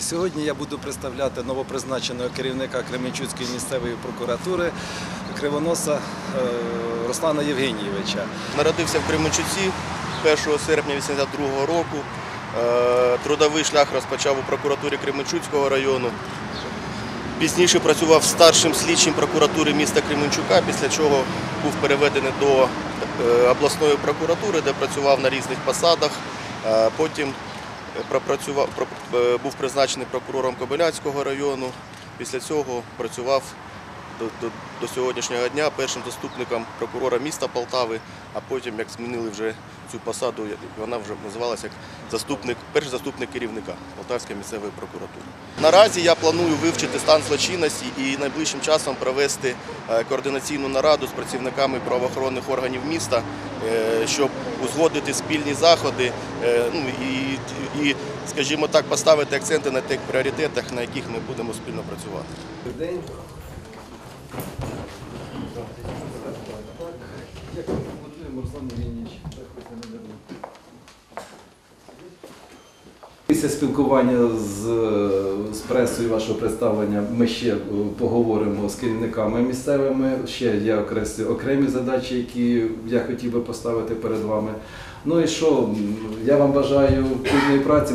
Сьогодні я буду представляти новопризначеного керівника Кременчуцької місцевої прокуратури Кривоноса е, Руслана Євгенійовича. Народився в Кременчуці 1 серпня 82 року. Е, Трудовий шлях розпочав у прокуратурі Кременчуцького району. Пізніше працював старшим слідчим прокуратури міста Кременчука, після чого був переведений до е, обласної прокуратури, де працював на різних посадах. Потім пропрацював, е, був призначений прокурором Кобиляцького району. Після цього працював до, до, до сьогоднішнього дня першим заступником прокурора міста Полтави, а потім, як змінили вже цю посаду, вона вже називалася як заступник, перший заступник керівника Полтавської місцевої прокуратури. Наразі я планую вивчити стан злочинності і найближчим часом провести е, координаційну нараду з працівниками правоохоронних органів міста, щоб узгодити спільні заходи е, ну, і, скажімо так, поставити акценти на тих пріоритетах, на яких ми будемо спільно працювати. День. Руслан Євгенійович. Після спілкування з, з пресою вашого представлення ми ще е, поговоримо з керівниками місцевими. Ще є окресі, окремі задачі, які я хотів би поставити перед вами. Ну і що, я вам бажаю плідної праці.